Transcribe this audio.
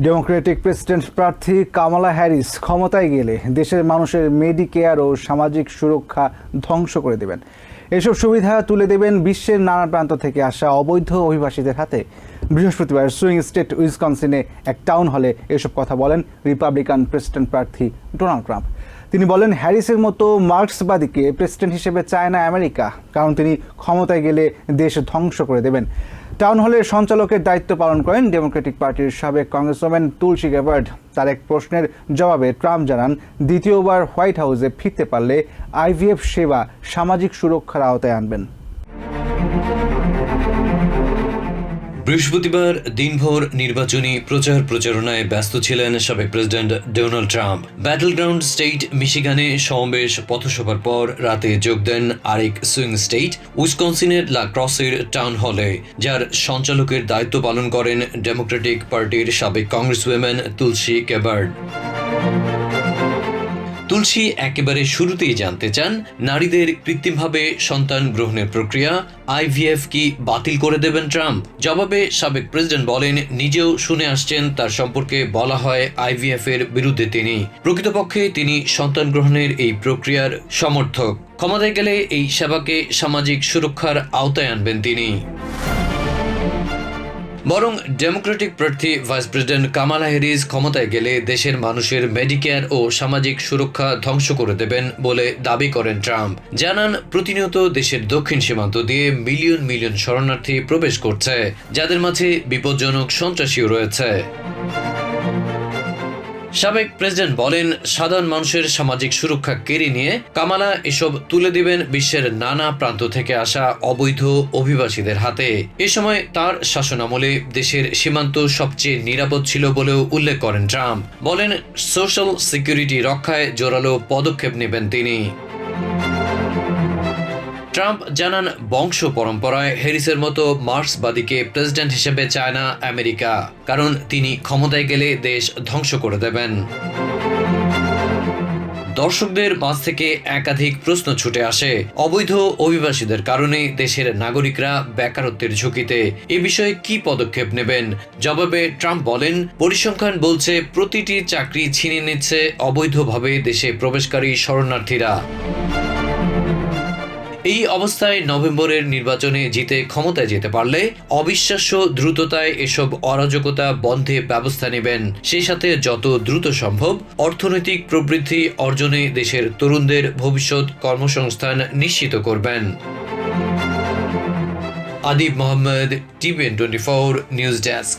Democratic president প্রার্থী Kamala Harris ক্ষমতায় গেলে দেশের মানুষের মেডিকেয়ার ও সামাজিক সুরক্ষা ধ্বংস করে দেবেন। এসব সুবিধা তুলে দেবেন বিশ্বের নানা প্রান্ত থেকে আসা অবৈধ অভিবাসীদের হাতে। বৃহস্পতিবার সুইং স্টেট, উইসকনসিনে এক টাউন হলে এসব কথা বলেন রিপাবলিকান প্রেসিডেন্ট প্রার্থী ডোনাল্ড ট্রাম্প। তিনি বলেন, হ্যারিসের মতো মার্কসবাদীকে প্রেসিডেন্ট হিসেবে চায় না আমেরিকা, কারণ তিনি ক্ষমতায় গেলে দেশ ধ্বংস করে দেবেন। টাউন হলের সঞ্চালকের দায়িত্ব পালন করেন ডেমোক্রেটিক পার্টির সাবেক কংগ্রেসম্যান তুলসী গ্যাবার্ড তার এক প্রশ্নের জবাবে ট্রাম্প জানান, দ্বিতীয়বার হোয়াইট হাউসে ফিরতে পারলে আইভিএফ সেবা সামাজিক সুরক্ষার আওতায় আনবেন। বৃহস্পতিবার দিনভর নির্বাচনী প্রচার প্রচারণায় ব্যস্ত ছিলেন সাবেক president Donald Trump. Battleground state মিশিগানে সমাবেশ, পথসভার পর রাতে যোগ দেন আরেক সুইং স্টেট, উইসকনসিনের লা ক্রসের টাউন হলে যার সঞ্চালকের দায়িত্ব পালন করেন ডেমোক্রেটিক পার্টির সাবেক কংগ্রেসউইম্যান তুলসী কেবার্ড তুলসী একেবারে শুরুতেই জানতে চান, নারীদের কৃত্রিমভাবে সন্তান গ্রহণের প্রক্রিয়া আইভিএফ কি বাতিল করে দেবেন ট্রাম্প? জবাবে সাবেক প্রেসিডেন্ট বলেন, নিজেও শুনে আসছেন, তার সম্পর্কে বলা হয় আইভিএফ এর বিরুদ্ধে তিনি। প্রকৃতপক্ষে তিনি সন্তান গ্রহণের এই প্রক্রিয়ার সমর্থক। ক্ষমতায় গেলে এই সেবাকে সামাজিক সুরক্ষার আওতায় আনবেন তিনি। বরং ডেমোক্রেটিক প্রার্থী ভাইস প্রেসিডেন্ট কামালা হ্যারিস ক্ষমতায় গেলে দেশের মানুষের মেডিকেয়ার ও সামাজিক সুরক্ষা ধ্বংস করে দেবেন বলে দাবি করেন ট্রাম্প। জানান, প্রতিনিয়ত দেশের দক্ষিণ সীমান্ত দিয়ে মিলিয়ন মিলিয়ন শরণার্থী প্রবেশ করছে, যাদের মাঝে বিপজ্জনক সন্ত্রাসীও রয়েছে। সাবেক প্রেসিডেন্ট বলেন, সাধারণ মানুষের সামাজিক সুরক্ষা কেড়ে নিয়ে কামালা এসব তুলে দিবেন বিশ্বের নানা প্রান্ত থেকে আসা অবৈধ অভিবাসীদের হাতে। এ সময় তার শাসনামলে দেশের সীমান্ত সবচেয়ে নিরাপদ ছিল বলেও উল্লেখ করেন ট্রাম্প। বলেন, সোশ্যাল সিকিউরিটি রক্ষায় জোরালো পদক্ষেপ নেবেন তিনি। ট্রাম্প জানান বংশ পরম্পরায় হ্যারিসের মতো মার্ক্সবাদীকে প্রেসিডেন্ট হিসেবে চায় না আমেরিকা, কারণ তিনি ক্ষমতায় গেলে দেশ ধ্বংস করে দেবেন। দর্শকদের মাঝ থেকে একাধিক প্রশ্ন ছুটে আসে। অবৈধ অভিবাসীদের কারণে দেশের নাগরিকরা বেকারত্বের ঝুঁকিতে। এ বিষয়ে কি পদক্ষেপ নেবেন? জবাবে ট্রাম্প বলেন, পরিসংখ্যান বলছে, প্রতিটি চাকরি ছিনিয়ে নিচ্ছে অবৈধভাবে দেশে প্রবেশকারী শরণার্থীরা। এই অবস্থায় নভেম্বরের নির্বাচনে জিতে ক্ষমতায় যেতে পারলে অবিশ্বাস্য দ্রুততায় এসব অরাজকতা বন্ধে ব্যবস্থা নেবেন। সেই সাথে যত দ্রুত সম্ভব অর্থনৈতিক প্রবৃদ্ধি অর্জনে দেশের তরুণদের ভবিষ্যৎ কর্মসংস্থান নিশ্চিত করবেন। Adib Mohammad, TVN twenty four news desk.